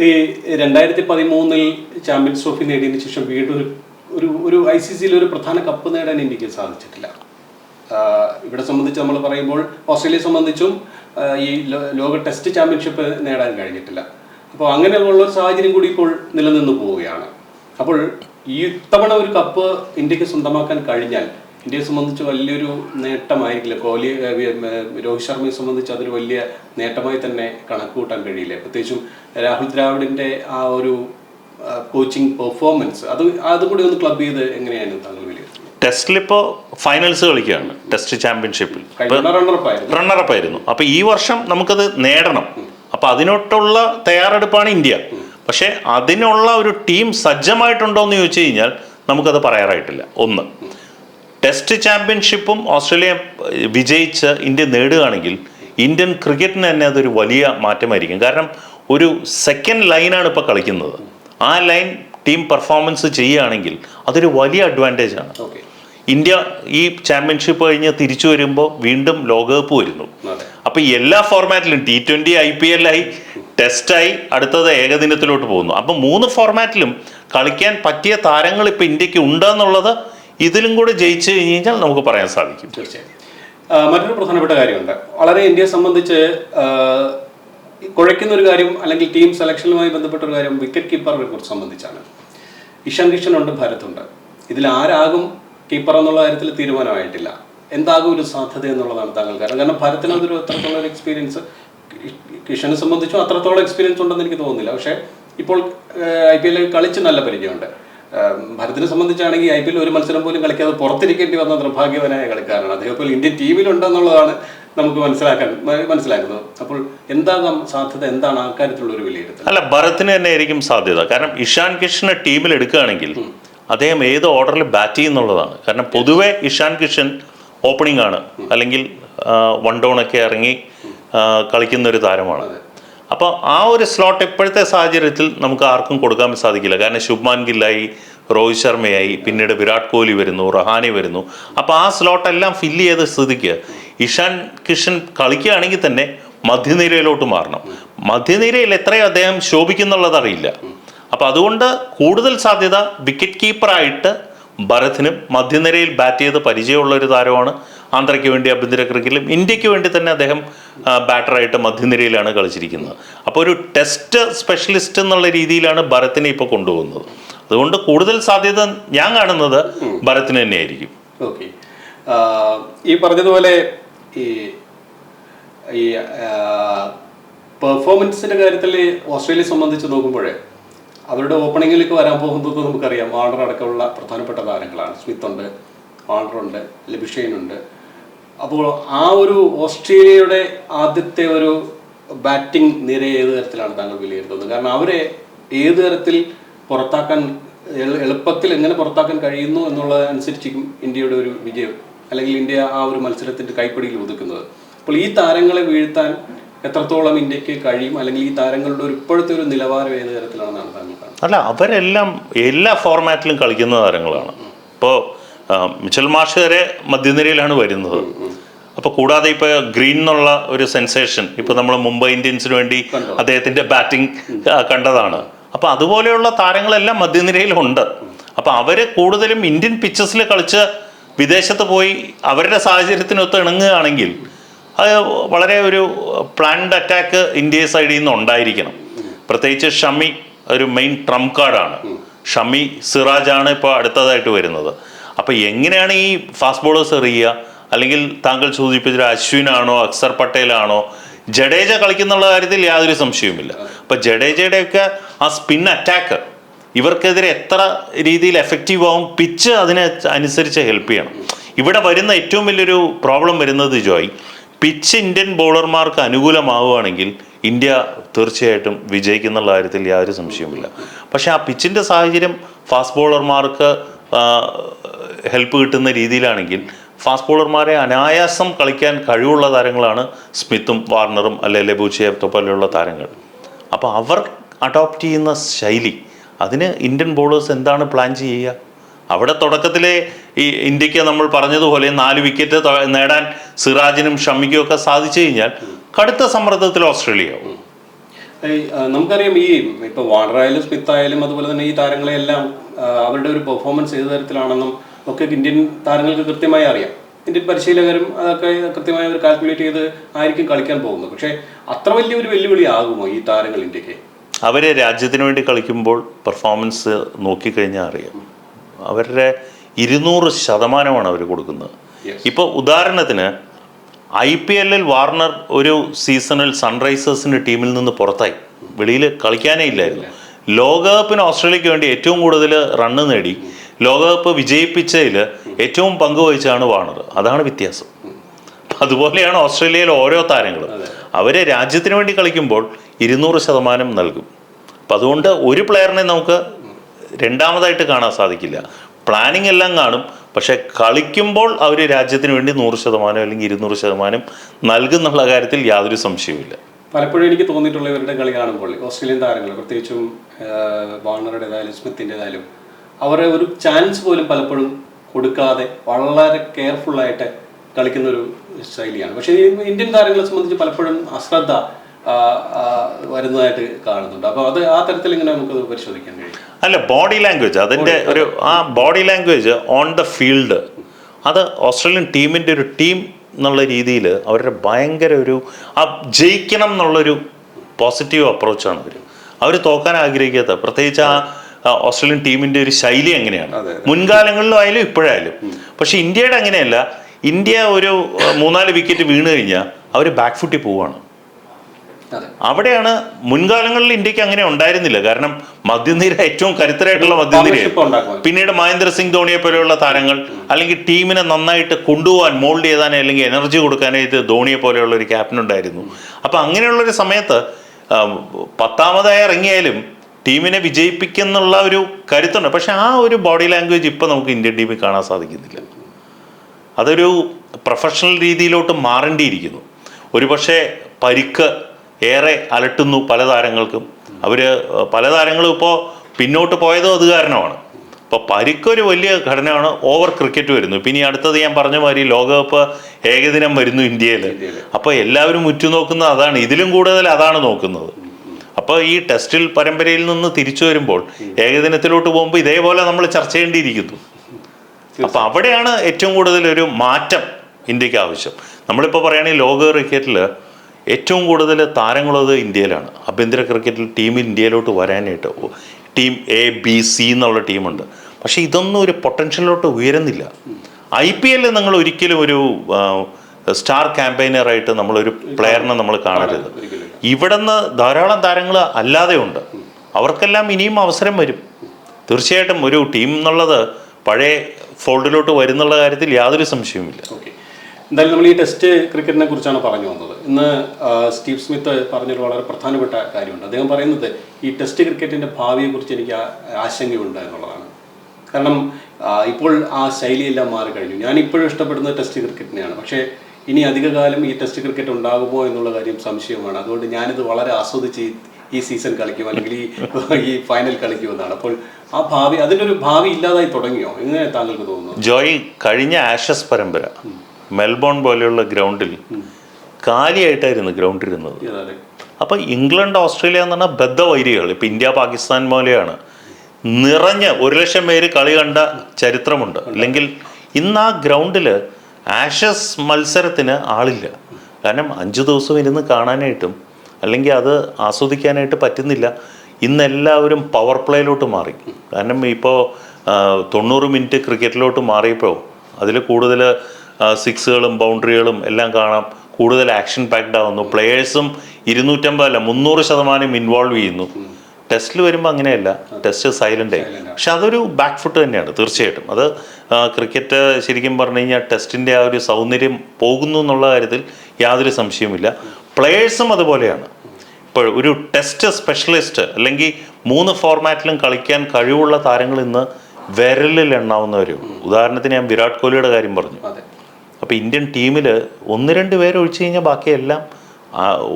ഈ രണ്ടായിരത്തി പതിമൂന്നിൽ ചാമ്പ്യൻസ് ട്രോഫി നേടിയതിനു ശേഷം വീണ്ടും ഒരു ഒരു ഐ സി സിയിൽ ഒരു പ്രധാന കപ്പ് നേടാൻ ഇന്ത്യയ്ക്ക് സാധിച്ചിട്ടില്ല. ഇവിടെ സംബന്ധിച്ച് നമ്മൾ പറയുമ്പോൾ ഓസ്ട്രേലിയയെ സംബന്ധിച്ചും ഈ ലോക ടെസ്റ്റ് ചാമ്പ്യൻഷിപ്പ് നേടാൻ കഴിഞ്ഞിട്ടില്ല. അപ്പോൾ അങ്ങനെയുള്ള ഒരു സാഹചര്യം കൂടി ഇപ്പോൾ നിലനിന്ന് പോവുകയാണ്. അപ്പോൾ ഈ ഇത്തവണ ഒരു കപ്പ് ഇന്ത്യയ്ക്ക് സ്വന്തമാക്കാൻ കഴിഞ്ഞാൽ ഇന്ത്യയെ സംബന്ധിച്ച് വലിയൊരു നേട്ടമായിരിക്കില്ല. കോഹ്ലി രോഹിത് ശർമ്മയെ സംബന്ധിച്ച് അതൊരു വലിയ നേട്ടമായി തന്നെ കണക്ക് കൂട്ടാൻ കഴിയില്ല? പ്രത്യേകിച്ചും രാഹുൽ ദ്രാവിഡിന്റെ ആ ഒരു കോച്ചിങ് പെർഫോമൻസ് അത് അതും കൂടി ഒന്ന് ക്ലബ് ചെയ്ത് എങ്ങനെയാണ് താങ്കൾ വിലയിരുത്തുന്നത്? ടെസ്റ്റിലിപ്പോൾ ഫൈനൽസ് കളിക്കുകയാണ് ടെസ്റ്റ് ചാമ്പ്യൻഷിപ്പിൽ റണ്ണറപ്പ് ആയിരുന്നു. റണ്ണറപ്പ് ആയിരുന്നു. അപ്പൊ ഈ വർഷം നമുക്കത് നേടണം. അപ്പൊ അതിനോട്ടുള്ള തയ്യാറെടുപ്പാണ് ഇന്ത്യ. പക്ഷെ അതിനുള്ള ഒരു ടീം സജ്ജമായിട്ടുണ്ടോ എന്ന് ചോദിച്ചു കഴിഞ്ഞാൽ നമുക്കത് പറയാറായിട്ടില്ല. ഒന്ന് ടെസ്റ്റ് ചാമ്പ്യൻഷിപ്പും ഓസ്ട്രേലിയ വിജയിച്ച് ഇന്ത്യ നേടുകയാണെങ്കിൽ ഇന്ത്യൻ ക്രിക്കറ്റിന് തന്നെ അതൊരു വലിയ മാറ്റമായിരിക്കും. കാരണം ഒരു സെക്കൻഡ് ലൈനാണ് ഇപ്പോൾ കളിക്കുന്നത്. ആ ലൈൻ ടീം പെർഫോമൻസ് ചെയ്യുകയാണെങ്കിൽ അതൊരു വലിയ അഡ്വാന്റേജ് ആണ്. ഇന്ത്യ ഈ ചാമ്പ്യൻഷിപ്പ് കഴിഞ്ഞ് തിരിച്ചു വരുമ്പോൾ വീണ്ടും ലോകകപ്പ് വരുന്നു. അപ്പം അപ്പോൾ എല്ലാ ഫോർമാറ്റിലും ടി ട്വന്റി ഐ പി എല്ലായി ടെസ്റ്റായി അടുത്തത് ഏകദിനത്തിലോട്ട് പോകുന്നു. അപ്പം മൂന്ന് ഫോർമാറ്റിലും കളിക്കാൻ പറ്റിയ താരങ്ങൾ ഇപ്പം ഇന്ത്യയ്ക്ക് ഉണ്ടെന്നുള്ളത് ഇതിലും കൂടെ ജയിച്ചു കഴിഞ്ഞാൽ നമുക്ക് പറയാൻ സാധിക്കും. തീർച്ചയായും. മറ്റൊരു പ്രധാനപ്പെട്ട കാര്യമുണ്ട്. വളരെ ഇന്ത്യയെ സംബന്ധിച്ച് കുഴയ്ക്കുന്ന ഒരു കാര്യം അല്ലെങ്കിൽ ടീം സെലക്ഷനുമായി ബന്ധപ്പെട്ട ഒരു കാര്യം വിക്കറ്റ് കീപ്പറിനെ കുറിച്ച് സംബന്ധിച്ചാണ്. ഉണ്ട് ഭരത്തുണ്ട്. ഇതിൽ ആരാകും കീപ്പർ എന്നുള്ള കാര്യത്തിൽ തീരുമാനമായിട്ടില്ല. എന്താകും ഒരു സാധ്യത എന്നുള്ളതാണ് താങ്കൾ കാരണം. കാരണം ഭരത്തിന് അതൊരു അത്രത്തോളം ഒരു എക്സ്പീരിയൻസ് കിഷനെ സംബന്ധിച്ചും അത്രത്തോളം എക്സ്പീരിയൻസ് ഉണ്ടെന്ന് എനിക്ക് തോന്നുന്നില്ല. പക്ഷേ ഇപ്പോൾ ഐ പി എല്ലിൽ കളിച്ച് നല്ല പരിചയമുണ്ട്. ഭരതിനെ സംബന്ധിച്ചാണെങ്കിൽ ഐ പി എൽ ഒരു മത്സരം പോലും കളിക്കാതെ പുറത്തിരിക്കേണ്ടി വന്ന നിർഭാഗ്യവനായ കളിക്കാരനാണ്. അദ്ദേഹം ഇപ്പോൾ ഇന്ത്യൻ ടീമിലുണ്ടെന്നുള്ളതാണ് നമുക്ക് മനസ്സിലാക്കാൻ മനസ്സിലാക്കുന്നത്. അപ്പോൾ എന്താകാം സാധ്യത? എന്താണ് ആ കാര്യത്തിലുള്ള ഒരു വിലയിരുത്തൽ? അല്ല ഭരത്തിന് തന്നെ ആയിരിക്കും സാധ്യത. കാരണം ഇഷാൻ കിഷനെ ടീമിൽ എടുക്കുകയാണെങ്കിൽ അദ്ദേഹം ഏത് ഓർഡറിൽ ബാറ്റ് ചെയ്യുന്നുള്ളതാണ്. കാരണം പൊതുവെ ഇഷാൻ കിഷൻ ഓപ്പണിംഗ് ആണ്. അല്ലെങ്കിൽ വൺ ഡൗൺ ഒക്കെ ഇറങ്ങി കളിക്കുന്ന ഒരു താരമാണ്. അപ്പോൾ ആ ഒരു സ്ലോട്ട് ഇപ്പോഴത്തെ സാഹചര്യത്തിൽ നമുക്ക് ആർക്കും കൊടുക്കാൻ സാധിക്കില്ല. കാരണം ശുഭ്മാൻ ഗില്ലായി രോഹിത് ശർമ്മയായി പിന്നീട് വിരാട് കോഹ്ലി വരുന്നു റഹാനി വരുന്നു. അപ്പോൾ ആ സ്ലോട്ടെല്ലാം ഫില്ല് ചെയ്ത സ്ഥിതിക്ക് ഇഷാൻ കിഷൻ കളിക്കുകയാണെങ്കിൽ തന്നെ മധ്യനിരയിലോട്ട് മാറണം. മധ്യനിരയിൽ എത്രയും അദ്ദേഹം ശോഭിക്കുന്നുള്ളത് അറിയില്ല. അപ്പോൾ അതുകൊണ്ട് കൂടുതൽ സാധ്യത വിക്കറ്റ് കീപ്പറായിട്ട് ഭരത്തിനും മധ്യനിരയിൽ ബാറ്റ് ചെയ്ത് പരിചയമുള്ള ഒരു താരമാണ്. ആന്ധ്രയ്ക്ക് വേണ്ടി ആഭ്യന്തര ക്രിക്കറ്റിലും ഇന്ത്യയ്ക്ക് വേണ്ടി തന്നെ അദ്ദേഹം ബാറ്ററായിട്ട് മധ്യനിരയിലാണ് കളിച്ചിരിക്കുന്നത്. അപ്പോൾ ഒരു ടെസ്റ്റ് സ്പെഷ്യലിസ്റ്റ് എന്നുള്ള രീതിയിലാണ് ഭരത്തിനെ ഇപ്പോൾ കൊണ്ടുപോകുന്നത്. അതുകൊണ്ട് കൂടുതൽ സാധ്യത ഞാൻ കാണുന്നത് ഭരത്തിന് തന്നെയായിരിക്കും. ഓക്കെ ഈ പറഞ്ഞതുപോലെ ഈ ഈ പെർഫോമൻസിന്റെ കാര്യത്തിൽ ഓസ്ട്രേലിയയെ സംബന്ധിച്ച് നോക്കുമ്പോഴേ അവരുടെ ഓപ്പണിങ്ങിലേക്ക് വരാൻ പോകുന്നത് നമുക്കറിയാം. വാർണർ അടക്കമുള്ള പ്രധാനപ്പെട്ട താരങ്ങളാണ്. സ്മിത്ത് ഉണ്ട് വാർണർ ഉണ്ട് ലബിഷൈൻ ഉണ്ട്. അപ്പോൾ ആ ഒരു ഓസ്ട്രേലിയയുടെ ആദ്യത്തെ ഒരു ബാറ്റിംഗ് നിര ഏത് തരത്തിലാണ് താങ്കൾ വിലയിരുത്തുന്നത്? കാരണം അവരെ ഏത് തരത്തിൽ പുറത്താക്കാൻ എളുപ്പത്തിൽ എങ്ങനെ പുറത്താക്കാൻ കഴിയുന്നു എന്നുള്ളതനുസരിച്ചിരിക്കും ഇന്ത്യയുടെ ഒരു വിജയം അല്ലെങ്കിൽ ഇന്ത്യ ആ ഒരു മത്സരത്തിന്റെ കൈപ്പിടിയിൽ ഒതുക്കുന്നത്. അപ്പോൾ ഈ താരങ്ങളെ വീഴ്ത്താൻ എത്രത്തോളം ഇന്ത്യയ്ക്ക് കഴിയും അല്ലെങ്കിൽ ഈ താരങ്ങളുടെ ഒരു ഇപ്പോഴത്തെ ഒരു നിലവാരം ഏത് തരത്തിലാണെന്നാണ് താങ്കൾ അല്ല അവരെല്ലാം എല്ലാ ഫോർമാറ്റിലും കളിക്കുന്ന താരങ്ങളാണ്. ഇപ്പോൾ മിച്ചൽ മാഷ് വരെ മധ്യനിരയിലാണ് വരുന്നത്. അപ്പോൾ കൂടാതെ ഇപ്പോൾ ഗ്രീൻ എന്നുള്ള ഒരു സെൻസേഷൻ ഇപ്പോൾ നമ്മൾ മുംബൈ ഇന്ത്യൻസിന് വേണ്ടി അദ്ദേഹത്തിന്റെ ബാറ്റിംഗ് കണ്ടതാണ്. അപ്പോൾ അതുപോലെയുള്ള താരങ്ങളെല്ലാം മധ്യനിരയിലുണ്ട്. അപ്പോൾ അവർ കൂടുതലും ഇന്ത്യൻ പിച്ചസിൽ കളിച്ച് വിദേശത്ത് പോയി അവരുടെ സാഹചര്യത്തിനൊത്ത് ഇണങ്ങുകയാണെങ്കിൽ അത് വളരെ ഒരു പ്ലാൻഡ് അറ്റാക്ക് ഇന്ത്യ സൈഡിൽ നിന്ന് ഉണ്ടായിരിക്കണം. പ്രത്യേകിച്ച് ഷമി ഒരു മെയിൻ ട്രംപ് കാർഡാണ്. ഷമി സിറാജാണ് ഇപ്പോൾ അടുത്തതായിട്ട് വരുന്നത്. അപ്പോൾ എങ്ങനെയാണ് ഈ ഫാസ്റ്റ് ബോളേഴ്സ് എറിയുക അല്ലെങ്കിൽ താങ്കൾ സൂചിപ്പിച്ച അശ്വിനാണോ അക്സർ പട്ടേലാണോ? ജഡേജ കളിക്കുന്നുള്ള കാര്യത്തിൽ യാതൊരു സംശയവുമില്ല. അപ്പോൾ ജഡേജയുടെയൊക്കെ ആ സ്പിൻ അറ്റാക്ക് ഇവർക്കെതിരെ എത്ര രീതിയിൽ എഫക്റ്റീവ് ആവും? പിച്ച് അതിനെ അനുസരിച്ച് ഹെൽപ്പ് ചെയ്യണം. ഇവിടെ വരുന്ന ഏറ്റവും വലിയൊരു പ്രോബ്ലം വരുന്നത് ജോയ് പിച്ച് ഇന്ത്യൻ ബൗളർമാർക്ക് അനുകൂലമാവുകയാണെങ്കിൽ ഇന്ത്യ തീർച്ചയായിട്ടും വിജയിക്കുന്നുള്ള കാര്യത്തിൽ യാതൊരു സംശയവുമില്ല. പക്ഷേ ആ പിച്ചിന്റെ സാഹചര്യം ഫാസ്റ്റ് ബോളർമാർക്ക് ഹെൽപ്പ് കിട്ടുന്ന രീതിയിലാണെങ്കിൽ ഫാസ്റ്റ് ബോളർമാരെ അനായാസം കളിക്കാൻ കഴിവുള്ള താരങ്ങളാണ് സ്മിത്തും വാർണറും അല്ലെ ലബുചേത്തോ പോലെയുള്ള താരങ്ങൾ. അപ്പോൾ അവർ അഡോപ്റ്റ് ചെയ്യുന്ന ശൈലി അതിന് ഇന്ത്യൻ ബോളേഴ്സ് എന്താണ് പ്ലാൻ ചെയ്യുക? അവിടെ തുടക്കത്തിലെ ഈ ഇന്ത്യയ്ക്ക് നമ്മൾ പറഞ്ഞതുപോലെ നാല് വിക്കറ്റ് നേടാൻ സിറാജിനും ഷമിക്കും ഒക്കെ സാധിച്ചു കഴിഞ്ഞാൽ കടുത്ത സമ്മർദ്ദത്തിൽ ഓസ്ട്രേലിയ നമുക്കറിയാം ഈ ഇപ്പൊ വാണറായാലും സ്മിത്ത് ആയാലും അതുപോലെ തന്നെ ഈ താരങ്ങളെല്ലാം അവരുടെ ഒരു പെർഫോമൻസ് ഏത് തരത്തിലാണെന്നും ഒക്കെ ഇന്ത്യൻ താരങ്ങൾക്ക് കൃത്യമായി അറിയാം. ഇന്ത്യൻ പരിശീലകരും അതൊക്കെ കൃത്യമായി അവർ കാൽക്കുലേറ്റ് ചെയ്ത് ആയിരിക്കും കളിക്കാൻ പോകുന്നത്. പക്ഷേ അത്ര വലിയ ഒരു വെല്ലുവിളി ആകുമോ ഈ താരങ്ങൾ ഇന്ത്യയ്ക്ക്? അവരെ രാജ്യത്തിന് വേണ്ടി കളിക്കുമ്പോൾ പെർഫോമൻസ് നോക്കിക്കഴിഞ്ഞാൽ അറിയാം. അവരുടെ ഇരുന്നൂറ് ശതമാനമാണ് അവർ കൊടുക്കുന്നത്. ഇപ്പോൾ ഉദാഹരണത്തിന് ഐ പി എല്ലിൽ വാർണർ ഒരു സീസണിൽ സൺറൈസേഴ്സിന്റെ ടീമിൽ നിന്ന് പുറത്തായി. വെളിയിൽ കളിക്കാനേ ഇല്ലായിരുന്നു. ലോകകപ്പിന് ഓസ്ട്രേലിയക്ക് വേണ്ടി ഏറ്റവും കൂടുതൽ റണ്ണ് നേടി. ലോകകപ്പ് വിജയിപ്പിച്ചതിൽ ഏറ്റവും പങ്കുവഹിച്ചാണ് വാണർ. അതാണ് വ്യത്യാസം. അതുപോലെയാണ് ഓസ്ട്രേലിയയിലെ ഓരോ താരങ്ങളും. അവരെ രാജ്യത്തിന് വേണ്ടി കളിക്കുമ്പോൾ ഇരുന്നൂറ് ശതമാനം നൽകും. അപ്പം അതുകൊണ്ട് ഒരു പ്ലെയറിനെ നമുക്ക് രണ്ടാമതായിട്ട് കാണാൻ സാധിക്കില്ല. പ്ലാനിങ് എല്ലാം കാണും. പക്ഷെ കളിക്കുമ്പോൾ അവർ രാജ്യത്തിന് വേണ്ടി നൂറ് ശതമാനം അല്ലെങ്കിൽ ഇരുന്നൂറ് ശതമാനം നൽകുന്നുള്ള കാര്യത്തിൽ യാതൊരു സംശയവുമില്ല. പലപ്പോഴും എനിക്ക് തോന്നിയിട്ടുള്ള ഇവരുടെ കളി കാണുമ്പോൾ ഓസ്ട്രേലിയൻ താരങ്ങൾ പ്രത്യേകിച്ചും വാണറുടേതായാലും സ്മിത്തിന്റെതായാലും അവരെ ഒരു ചാൻസ് പോലും പലപ്പോഴും കൊടുക്കാതെ വളരെ കെയർഫുൾ ആയിട്ട് കളിക്കുന്ന ഒരു ശൈലിയാണ്. പക്ഷേ ഇന്ത്യൻ താരങ്ങളെ സംബന്ധിച്ച് പലപ്പോഴും അശ്രദ്ധ വരുന്നതായിട്ട് കാണുന്നുണ്ട്. അപ്പോൾ അത് ആ തരത്തിൽ ഇങ്ങനെ നമുക്ക് പരിശോധിക്കാൻ കഴിയും? അല്ല ബോഡി ലാംഗ്വേജ് അതിന്റെ ഒരു ആ body language on the field അത് ഓസ്ട്രേലിയൻ ടീമിന്റെ ഒരു ടീം എന്നുള്ള രീതിയിൽ അവരുടെ ഭയങ്കര ഒരു ആ ജയിക്കണം എന്നുള്ളൊരു പോസിറ്റീവ് അപ്രോച്ചാണ് അവർ അവർ തോക്കാൻ ആഗ്രഹിക്കാത്ത പ്രത്യേകിച്ച് ആ. ഓസ്ട്രേലിയൻ ടീമിന്റെ ഒരു ശൈലി എങ്ങനെയാണ്? മുൻകാലങ്ങളിലും ആയാലും ഇപ്പോഴായാലും. പക്ഷെ ഇന്ത്യയുടെ അങ്ങനെയല്ല. ഇന്ത്യ ഒരു മൂന്നാൽ വിക്കറ്റ് വീണ് കഴിഞ്ഞാൽ അവർ ബാക്ക് ഫുട്ടിൽ പോവുകയാണ് അതെ. അവിടെയാണ് മുൻകാലങ്ങളിൽ ഇന്ത്യയ്ക്ക് അങ്ങനെ ഉണ്ടായിരുന്നില്ല. കാരണം മധ്യനിര ഏറ്റവും കരുത്തരായിട്ടുള്ള മധ്യനിര പിന്നീട് മഹേന്ദ്ര സിംഗ് ധോണിയെ പോലെയുള്ള താരങ്ങൾ അല്ലെങ്കിൽ ടീമിനെ നന്നായിട്ട് കൊണ്ടുപോകാൻ മോൾഡ് ചെയ്താനേ അല്ലെങ്കിൽ എനർജി കൊടുക്കാനായിട്ട് ധോണിയെ പോലെയുള്ള ഒരു ക്യാപ്റ്റൻ ഉണ്ടായിരുന്നു. അപ്പം അങ്ങനെയുള്ള ഒരു സമയത്ത് പത്താമതായി ഇറങ്ങിയാലും ടീമിനെ വിജയിപ്പിക്കുന്നുള്ള ഒരു കരുത്തുണ്ട്. പക്ഷെ ആ ഒരു ബോഡി ലാംഗ്വേജ് ഇപ്പം നമുക്ക് ഇന്ത്യൻ ടീമിൽ കാണാൻ സാധിക്കുന്നില്ല. അതൊരു പ്രൊഫഷണൽ രീതിയിലോട്ട് മാറേണ്ടിയിരിക്കുന്നു. ഒരുപക്ഷെ പരിക്ക് ഏറെ അലട്ടുന്നു പല താരങ്ങൾക്കും. അവർ പല താരങ്ങളും ഇപ്പോൾ പിന്നോട്ട് പോയതും അത് കാരണമാണ്. ഇപ്പോൾ പരിക്കൊരു വലിയ ഘടനയാണ് ഓവർ ക്രിക്കറ്റ് വരുന്നു. പിന്നെ ഇനി അടുത്തത് ഞാൻ പറഞ്ഞ മാതിരി ലോകകപ്പ് ഏകദിനം വരുന്നു ഇന്ത്യയിൽ അപ്പോൾ എല്ലാവരും ഉറ്റുനോക്കുന്നത് അതാണ്. ഇതിലും കൂടുതൽ അതാണ് നോക്കുന്നത്. അപ്പോൾ ഈ ടെസ്റ്റിൽ പരമ്പരയിൽ നിന്ന് തിരിച്ചു വരുമ്പോൾ ഏകദിനത്തിലോട്ട് പോകുമ്പോൾ ഇതേപോലെ നമ്മൾ ചർച്ച ചെയ്യേണ്ടിയിരിക്കുന്നു. അപ്പൊ അവിടെയാണ് ഏറ്റവും കൂടുതൽ ഒരു മാറ്റം ഇന്ത്യയ്ക്ക് ആവശ്യം. നമ്മളിപ്പോൾ പറയുകയാണെങ്കിൽ ലോക ക്രിക്കറ്റിൽ ഏറ്റവും കൂടുതൽ താരങ്ങളുള്ളത് ഇന്ത്യയിലാണ്. ആഭ്യന്തര ക്രിക്കറ്റിൽ ടീം ഇന്ത്യയിലോട്ട് വരാനായിട്ട് ടീം എ ബി സി എന്നുള്ള ടീമുണ്ട്. പക്ഷേ ഇതൊന്നും ഒരു പൊട്ടൻഷ്യലിലോട്ട് ഉയരുന്നില്ല. ഐ പി എല്ലിൽ നിങ്ങൾ ഒരിക്കലും ഒരു സ്റ്റാർ ക്യാമ്പയിനറായിട്ട് നമ്മളൊരു പ്ലെയറിനെ നമ്മൾ കാണരുത്. ഇവിടുന്ന് ധാരാളം താരങ്ങൾ അല്ലാതെ ഉണ്ട് അവർക്കെല്ലാം ഇനിയും അവസരം വരും. തീർച്ചയായിട്ടും ഒരു ടീം എന്നുള്ളത് പഴയ ഫോൾഡിലോട്ട് വരുന്നുള്ള കാര്യത്തിൽ യാതൊരു സംശയവുമില്ല. എന്തായാലും നമ്മൾ ഈ ടെസ്റ്റ് ക്രിക്കറ്റിനെ കുറിച്ചാണ് പറഞ്ഞു വന്നത്. ഇന്ന് സ്റ്റീവ് സ്മിത്ത് പറഞ്ഞൊരു വളരെ പ്രധാനപ്പെട്ട കാര്യമുണ്ട്. അദ്ദേഹം പറയുന്നത് ഈ ടെസ്റ്റ് ക്രിക്കറ്റിന്റെ ഭാവിയെക്കുറിച്ച് എനിക്ക് ആശങ്കയുണ്ട് എന്നുള്ളതാണ്. കാരണം ഇപ്പോൾ ആ ശൈലിയെല്ലാം മാറിക്കഴിഞ്ഞു. ഞാൻ ഇപ്പോഴും ഇഷ്ടപ്പെടുന്നത് ടെസ്റ്റ് ക്രിക്കറ്റിനെയാണ്. പക്ഷേ ഇനി അധികകാലം ഈ ടെസ്റ്റ് ക്രിക്കറ്റ് ഉണ്ടാകുമോ എന്നുള്ള കാര്യം സംശയമാണ്. അതുകൊണ്ട് ഞാനിത് വളരെ ആസ്വദിച്ച് ഈ- സീസൺ കളിക്കും അല്ലെങ്കിൽ ഈ ഈ ഫൈനൽ കളിക്കുമെന്നാണ് അപ്പോൾ ആ ഭാവി അതിന്റെ ഒരു ഭാവി ഇല്ലാതായി തുടങ്ങിയോ? എങ്ങനെ താങ്കൾക്ക് തോന്നുന്നു? ജോയി കഴിഞ്ഞ ആഷസ് പരമ്പര മെൽബോൺ പോലെയുള്ള ഗ്രൗണ്ടിൽ കാലിയായിട്ടായിരുന്നു ഗ്രൗണ്ട് ഇരുന്നത് അപ്പം അപ്പോൾ ഇംഗ്ലണ്ട് ഓസ്ട്രേലിയ എന്ന് പറഞ്ഞാൽ ബദ്ധ ബദ്ധവൈരികൾ. ഇപ്പം ഇന്ത്യ പാകിസ്ഥാൻ പോലെയാണ്. നിറഞ്ഞ് ഒരു ലക്ഷം പേര് കളി കണ്ട ചരിത്രമുണ്ട്. അല്ലെങ്കിൽ ഇന്ന് ആ ഗ്രൗണ്ടിൽ ആഷസ് മത്സരത്തിന് ആളില്ല. കാരണം അഞ്ച് ദിവസം ഇരുന്ന് കാണാനായിട്ടും അല്ലെങ്കിൽ അത് ആസ്വദിക്കാനായിട്ട് പറ്റുന്നില്ല. ഇന്നെല്ലാവരും പവർ പ്ലേയിലോട്ട് മാറി. കാരണം ഇപ്പോൾ തൊണ്ണൂറ് മിനിറ്റ് ക്രിക്കറ്റിലോട്ട് മാറിയപ്പോൾ അതിൽ കൂടുതൽ സിക്സുകളും ബൗണ്ടറികളും എല്ലാം കാണാം. കൂടുതൽ ആക്ഷൻ പാക്ഡ് ആവുന്നു. പ്ലേയേഴ്സും ഇരുന്നൂറ്റമ്പതല്ല മുന്നൂറ് ശതമാനം ഇൻവോൾവ് ചെയ്യുന്നു. ടെസ്റ്റിൽ വരുമ്പോൾ അങ്ങനെയല്ല. ടെസ്റ്റ് സൈലന്റ് ആയി. പക്ഷെ അതൊരു ബാക്ക് ഫുട്ട് തന്നെയാണ് തീർച്ചയായിട്ടും. അത് ക്രിക്കറ്റ് ശരിക്കും പറഞ്ഞു കഴിഞ്ഞാൽ ടെസ്റ്റിന്റെ ആ ഒരു സൗന്ദര്യം പോകുന്നു എന്നുള്ള കാര്യത്തിൽ യാതൊരു സംശയവുമില്ല. പ്ലേയേഴ്സും അതുപോലെയാണ്. ഇപ്പോൾ ഒരു ടെസ്റ്റ് സ്പെഷ്യലിസ്റ്റ് അല്ലെങ്കിൽ മൂന്ന് ഫോർമാറ്റിലും കളിക്കാൻ കഴിവുള്ള താരങ്ങൾ ഇന്ന് വിരലിൽ എണ്ണാവുന്നവരും ഉദാഹരണത്തിന് ഞാൻ വിരാട് കോഹ്ലിയുടെ കാര്യം പറഞ്ഞു. അപ്പോൾ ഇന്ത്യൻ ടീമിൽ ഒന്ന് രണ്ട് പേര് ഒഴിച്ചു കഴിഞ്ഞാൽ ബാക്കിയെല്ലാം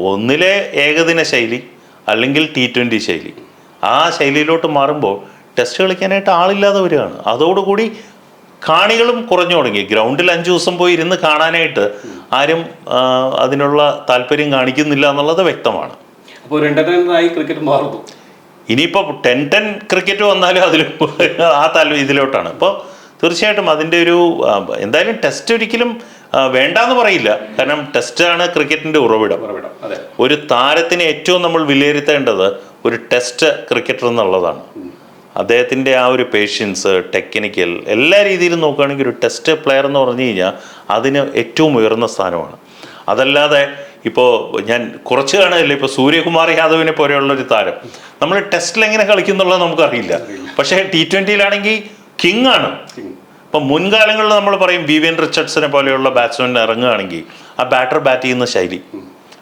ഒന്നിലെ ഏകദിന ശൈലി അല്ലെങ്കിൽ ടി ട്വന്റി ശൈലി. ആ ശൈലിയിലോട്ട് മാറുമ്പോൾ ടെസ്റ്റ് കളിക്കാനായിട്ട് ആളില്ലാതെ വരികയാണ്. അതോടുകൂടി കാണികളും കുറഞ്ഞു തുടങ്ങി. ഗ്രൗണ്ടിൽ അഞ്ച് ദിവസം പോയി ഇരുന്ന് കാണാനായിട്ട് ആരും അതിനുള്ള താല്പര്യം കാണിക്കുന്നില്ല എന്നുള്ളത് വ്യക്തമാണ്. അപ്പോൾ എന്റർടൈനറായി ക്രിക്കറ്റ് മാറുന്നു. ഇനിയിപ്പോൾ ടെൻ ടെൻ ക്രിക്കറ്റ് വന്നാലും അതിൽ ആ താല്പര്യം ഇതിലോട്ടാണ്. അപ്പോൾ തീർച്ചയായിട്ടും അതിന്റെ ഒരു എന്തായാലും ടെസ്റ്റ് ഒരിക്കലും വേണ്ടാന്ന് പറയില്ല. കാരണം ടെസ്റ്റാണ് ക്രിക്കറ്റിന്റെ ഉറവിടം. ഒരു താരത്തിന് ഏറ്റവും നമ്മൾ വിലയിരുത്തേണ്ടത് ഒരു ടെസ്റ്റ് ക്രിക്കറ്റർ എന്നുള്ളതാണ്. അദ്ദേഹത്തിന്റെ ആ ഒരു പേഷ്യൻസ് ടെക്നിക്കൽ എല്ലാ രീതിയിലും നോക്കുകയാണെങ്കിൽ ഒരു ടെസ്റ്റ് പ്ലെയർ എന്ന് പറഞ്ഞു കഴിഞ്ഞാൽ അതിന് ഏറ്റവും ഉയർന്ന സ്ഥാനമാണ്. അതല്ലാതെ ഇപ്പോൾ ഞാൻ കുറച്ച് കാണുകയല്ലേ ഇപ്പോൾ സൂര്യകുമാർ യാദവിനെ പോലെയുള്ള ഒരു താരം. നമ്മൾ ടെസ്റ്റിൽ എങ്ങനെ കളിക്കുന്നുള്ളത് നമുക്കറിയില്ല. പക്ഷേ ടി ട്വന്റിയിലാണെങ്കിൽ കിങ് ആണ്. ഇപ്പം മുൻകാലങ്ങളിൽ നമ്മൾ പറയും വിവിയൻ റിച്ചർഡ്സിനെ പോലെയുള്ള ബാറ്റ്സ്മാൻ ഇറങ്ങുകയാണെങ്കിൽ ആ ബാറ്റർ ബാറ്റ് ചെയ്യുന്ന ശൈലി.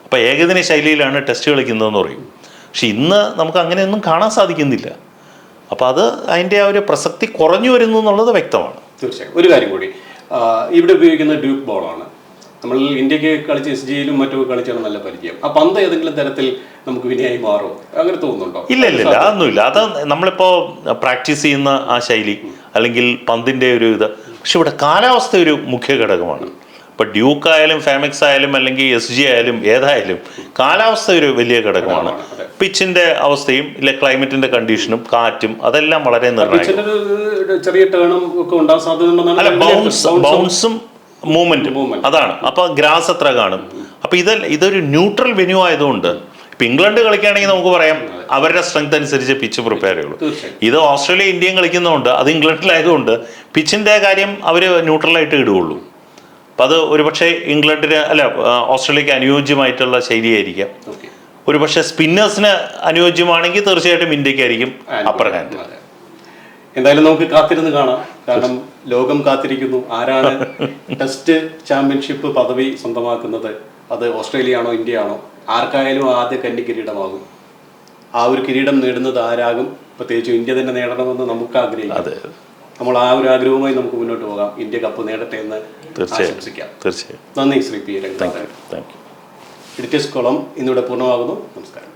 അപ്പോൾ ഏകദിന ശൈലിയിലാണ് ടെസ്റ്റ് കളിക്കുന്നതെന്ന് പറയും. പക്ഷെ ഇന്ന് നമുക്ക് അങ്ങനെയൊന്നും കാണാൻ സാധിക്കുന്നില്ല. അപ്പോൾ അത് അതിന്റെ ആ ഒരു പ്രസക്തി കുറഞ്ഞു വരുന്നു എന്നുള്ളത് വ്യക്തമാണ്. തീർച്ചയായും. ഒരു കാര്യം കൂടി. ഇവിടെ ഉപയോഗിക്കുന്ന ഡ്യൂക്ക് ബോളാണ് നമ്മൾ ഇന്ത്യയ്ക്ക് കളിച്ച് എസ് ജിയിലും മറ്റും കളിച്ചാണ് നല്ല പരിചയം. ആ പന്ത് ഏതെങ്കിലും തരത്തിൽ നമുക്ക് വിനയായി മാറുമോ? അങ്ങനെ തോന്നുന്നുണ്ടോ? ഇല്ല ഇല്ല ഇല്ല. അതൊന്നുമില്ല. അത് നമ്മളിപ്പോൾ പ്രാക്ടീസ് ചെയ്യുന്ന ആ ശൈലി. അല്ലെങ്കിൽ പന്തിന്റെ ഒരു ഇത്. പക്ഷെ ഇവിടെ കാലാവസ്ഥ ഒരു മുഖ്യ ഘടകമാണ്. ഇപ്പം ഡ്യൂക്ക് ആയാലും ഫാമിക്സ് ആയാലും അല്ലെങ്കിൽ എസ് ജി ആയാലും ഏതായാലും കാലാവസ്ഥ ഒരു വലിയ ഘടകമാണ്. പിച്ചിന്റെ അവസ്ഥയും ഇല്ല ക്ലൈമറ്റിന്റെ കണ്ടീഷനും കാറ്റും അതെല്ലാം വളരെ നിർണായകമാണ് ചെറിയ അല്ല ബൗൺസ് ബൗൺസും മൂവ്മെന്റും. അതാണ്. അപ്പൊ ഗ്രാസ് എത്ര കാണും. അപ്പൊ ഇത് ഇതൊരു ന്യൂട്രൽ വെന്യൂ ആയതുകൊണ്ട് ഇപ്പൊ ഇംഗ്ലണ്ട് കളിക്കുകയാണെങ്കിൽ നമുക്ക് പറയാം അവരുടെ സ്ട്രെങ്ത് അനുസരിച്ച് പിച്ച് പ്രിപ്പയർ ചെയ്യുള്ളൂ. ഇത് ഓസ്ട്രേലിയ ഇന്ത്യയും കളിക്കുന്നതുകൊണ്ട് അത് ഇംഗ്ലണ്ടിലായതുകൊണ്ട് പിച്ചിന്റെ കാര്യം അവർ ന്യൂട്രലായിട്ട് ഇടുകയുള്ളൂ. അപ്പം അത് ഒരുപക്ഷെ ഇംഗ്ലണ്ടിന് അല്ല ഓസ്ട്രേലിയക്ക് അനുയോജ്യമായിട്ടുള്ള ശൈലിയായിരിക്കാം. ഒരുപക്ഷെ സ്പിന്നേഴ്സിന് അനുയോജ്യമാണെങ്കിൽ തീർച്ചയായിട്ടും ഇന്ത്യക്കായിരിക്കും അപ്പർ ഹാൻഡ് എന്തായാലും നമുക്ക് കാത്തിരുന്ന് കാണാം. കാരണം ലോകം കാത്തിരിക്കുന്നു. ആരാണ് ടെസ്റ്റ് ചാമ്പ്യൻഷിപ്പ് പദവി സ്വന്തമാക്കുന്നത്? അത് ഓസ്ട്രേലിയ ആണോ ഇന്ത്യ ആണോ ആർക്കായാലും ആദ്യ കന്നി കിരീടമാകും. ആ ഒരു കിരീടം നേടുന്നത് ആരാകും? പ്രത്യേകിച്ച് ഇന്ത്യ തന്നെ നേടണമെന്ന് നമുക്ക് ആഗ്രഹിക്കാം. അതെ. നമ്മൾ ആ ഒരു ആഗ്രഹവുമായി നമുക്ക് മുന്നോട്ട് പോകാം. ഇന്ത്യ കപ്പ് നേടട്ടെ എന്ന് തീർച്ചയായും. ആശംസിക്കാം. തീർച്ചയായും. നന്ദി Shri P Rang thank you. Editors column ഇന്നിവിടെ പൂർണമാകുന്നു. നമസ്കാരം.